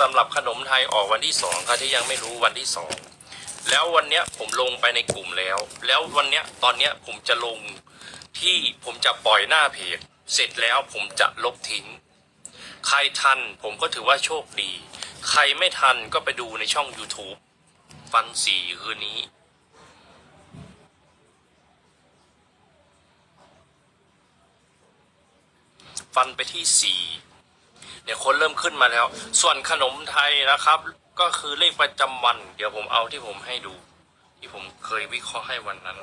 สำหรับขนมไทยออกวันที่สองครับที่ยังไม่รู้วันที่สองแล้ววันเนี้ยผมลงไปในกลุ่มแล้ว แล้ววันเนี้ยตอนเนี้ยผมจะลงที่ผมจะปล่อยหน้าเพจเสร็จแล้วผมจะลบทิ้ง ใครทันผมก็ถือว่าโชคดี ใครไม่ทันก็ไปดูในช่อง YouTube ฟันสี่คืนนี้ฟันไปที่สี่ เนี่ยคนเริ่มขึ้นมาแล้ว ส่วนขนมไทยนะครับ ก็คือเลขประจำวัน เดี๋ยวผมเอาที่ผมให้ดู ที่ผมเคยวิเคราะห์ให้วันนั้น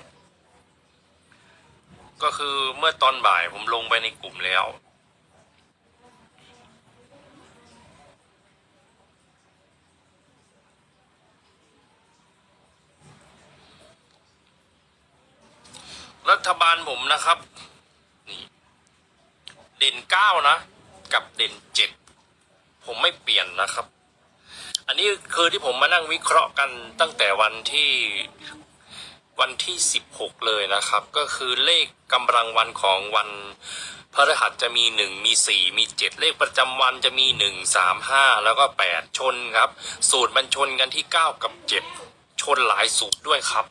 ก็คือเมื่อตอนบ่ายผมลงไปในกลุ่มแล้วรัฐบาลผมนะครับ นี่ เด่นเก้านะ กับเด่นเจ็ดผมไม่เปลี่ยนนะครับ อันนี้คือที่ผมมานั่งวิเคราะห์กันตั้งแต่วันที่วันที่สิบหกเลยนะครับ ก็คือเลขกำลังวันของวันพฤหัสจะมีหนึ่งมีสี่มีเจ็ดเลขประจำวันจะมีหนึ่งสามห้าแล้วก็แปดชนครับ สูตรมันชนกันที่เก้ากับเจ็ดชนหลายสูตรด้วยครับ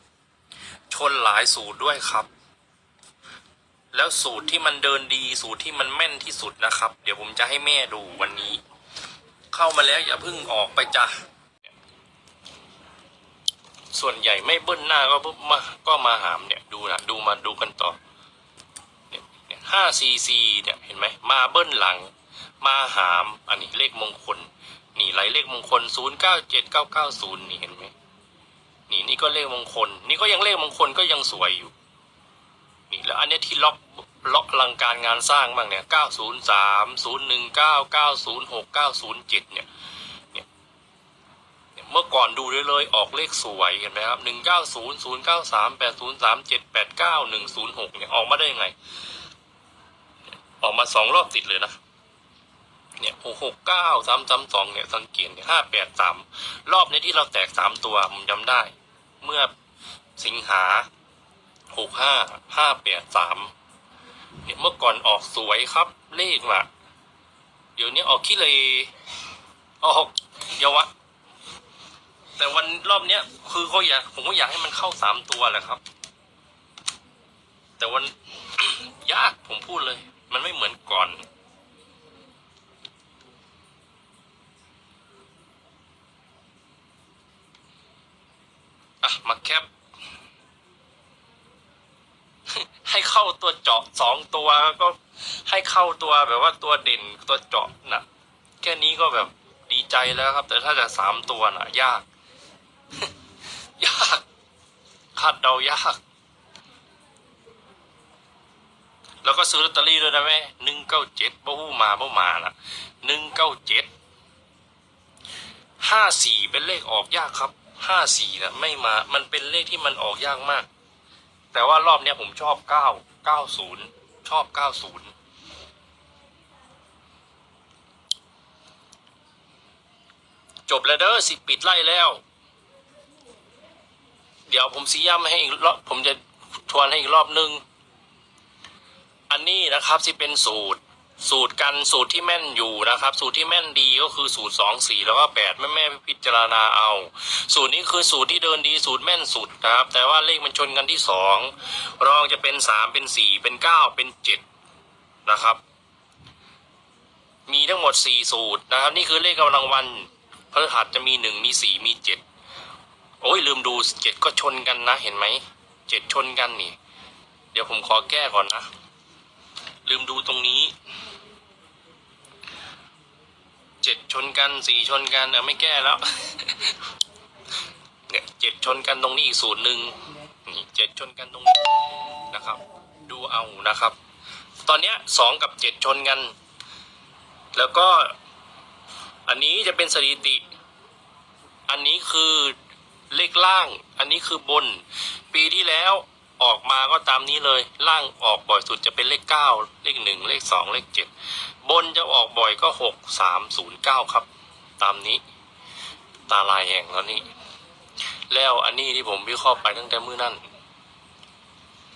ชนหลายสูตรด้วยครับ แล้วสูตรที่มันเดินดีสูตรที่มันแม่นที่สุดนะครับ เดี๋ยวผมจะให้แม่ดูวันนี้ เข้ามาแล้วอย่าเพิ่งออกไปจ้ะส่วนใหญ่ไม่เบิ้ลหน้าก็ปุ๊บมาก็มาหามเนี่ยดูนะดูมาดูกันต่อเนี่ยห้าซีซีเนี่ยเห็นไหมมาเบิ้ลหลัง มาหาม อันนี้เลขมงคล นี่ไหลเลขมงคลศูนย์เก้าเจ็ดเก้าเก้าศูนย์นี่เห็นไหมนี่นี่ก็เลขมงคล นี่ก็ยังเลขมงคลก็ยังสวยอยู่ี่แล้ว อันเนี้ยที่ล็อกล็อกลังการงานสร้างบ้างเนี่ย 903 019 906 907 เนี่ยเมื่อก่อนดูได้เลยออกเลขสวยเห็นไหมครับ 190 093 803 789 106 เนี่ย ออกมาได้ยังไง ออกมาสองรอบติดเลยนะ เนี่ย669 332 เนี่ย สังเกตเนี่ย583 รอบนี้ที่เราแตก 3 ตัวผมจำได้ เมื่อสิงหา หกห้าห้าแปดสามเนี่ยเมื่อก่อนออกสวยครับ เลขล่ะเดี๋ยวนี้ออกขี้เลยออกเยาวะ แต่วันรอบเนี้ยคือเขาอยากผมก็อยากให้มันเข้าสามตัวแหละครับ แต่วันยากผมพูดเลย มันไม่เหมือนก่อนอะมาแคป ให้เข้าตัวเจาะสองตัวก็ให้เข้าตัวแบบว่าตัวเด่นตัวเจาะน่ะ แค่นี้ก็แบบดีใจแล้วครับ แต่ถ้าจะสามตัวน่ะ ยาก ยากคาดเดายาก แล้วก็ซื้อลอตเตอรี่ด้วยนะแม่หนึ่งเก้าเจ็ดบ่ฮู้มาบ่มาน่ะหนึ่งเก้าเจ็ดห้าสี่เป็นเลขออกยากครับห้าสี่นะไม่มา มันเป็นเลขที่มันออกยากมาก แต่ว่ารอบเนี้ยผมชอบเก้าเก้าศูนย์ชอบเก้าศูนย์จบแล้วเด้อสิปิดไล่แล้ว เดี๋ยวผมซีย้ำให้อีกรอบผมจะทวนให้อีกรอบนึง อันนี้นะครับที่เป็นสูตร สูตรกันสูตรที่แม่นอยู่นะครับ สูตรที่แม่นดีก็คือสูตรสองสี่แล้วก็แปดแม่แม่พิจารณาเอา สูตรนี้คือสูตรที่เดินดีสูตรแม่นสุดนะครับ แต่ว่าเลขมันชนกันที่สองรองจะเป็นสามเป็นสี่เป็นเก้าเป็นเจ็ดนะครับ มีทั้งหมดสี่สูตรนะครับ นี่คือเลขกำลังวันพฤหัสจะมีหนึ่งมีสี่มีเจ็ดโอ้ยลืมดูเจ็ดก็ชนกันนะเห็นไหมเจ็ดชนกันนี่ เดี๋ยวผมขอแก้ก่อนนะ ลืมดูตรงนี้ เจ็ด ชนกันสี่ชนกันเออไม่แก้แล้ว เนี่ยเจ็ดชนกันตรงนี้อีกสูตรหนึ่งนี่เจ็ดชนกันตรงนี้นะครับ ดูเอานะครับ ตอนเนี้ยสองกับเจ็ดชนกัน แล้วก็ อันนี้จะเป็นสถิติ อันนี้คือเลขล่าง อันนี้คือบน ปีที่แล้ว ออกมาก็ตามนี้เลย ล่างออกบ่อยสุดจะเป็นเลขเก้าเลขหนึ่งเลขสองเลขเจ็ดบนจะออกบ่อยก็หกสามศูนย์เก้าครับ ตามนี้ ตาลายแห่งแล้วนี่ แล้วอันนี้ที่ผมวิเคราะห์ไปตั้งแต่มื้อนั่น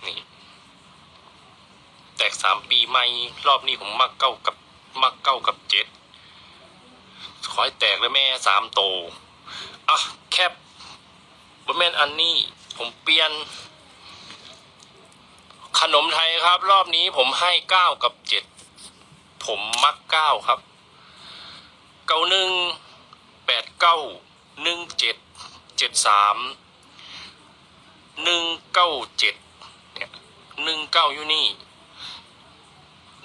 นี่ แตกสามปีไม่รอบนี้ผมมักเก้ากับมักเก้ากับเจ็ดขอให้แตกเลยแม่สามโตอะแคปบนแม่นอันนี้ ผมเปลี่ยน ขนมไทยครับ รอบนี้ผมให้เก้ากับเจ็ดผมมักเก้าครับ เก้าหนึ่งแปดเก้าหนึ่งเจ็ดเจ็ดสามหนึ่งเก้าเจ็ดเนี่ยหนึ่งเก้าอยู่นี่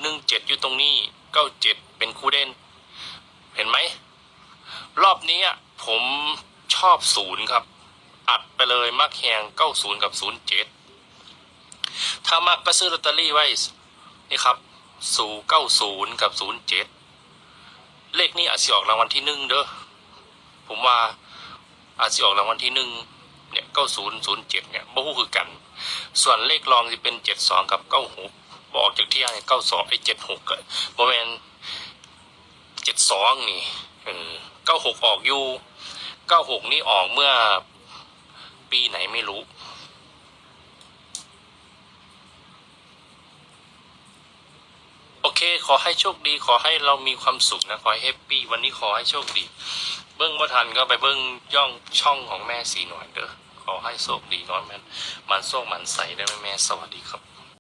หนึ่งเจ็ดอยู่ตรงนี้เก้าเจ็ดเป็นคู่เด่น เห็นไหม รอบนี้ผมชอบศูนย์ครับ อัดไปเลยมักแหงเก้าศูนย์กับศูนย์เจ็ด ถ้ามักก็ซื้อลอตเตอรี่ไว้ นี่ครับศูนย์เก้าศูนย์กับศูนย์เจ็ดเลขนี้อาจจะออกรางวัลที่หนึ่งเด้อ ผมว่าอาจจะออกรางวัลที่หนึ่งเนี่ยเก้าศูนย์ศูนย์เจ็ดเนี่ยบ่ฮู้คือกัน ส่วนเลขรองจะเป็นเจ็ดสองกับเก้าหกบอกจากที่ไอ้เก้าสองไอ้เจ็ดหกอะบริเวณเจ็ดสองนี่เก้าหกออกอยู่เก้าหกนี่ออกเมื่อปีไหนไม่รู้ โอ เค ขอให้โชคดี ขอให้เรามีความสุขนะ ขอให้แฮปปี้ วันนี้ขอให้โชคดี เบิ้งบ่ทันก็ไปเบิ้งย่องช่องของแม่สีหน่อยเด้อ ขอให้โชคดีน้อยแม่นมันโชคมันใสได้ไหมแม่ สวัสดีครับ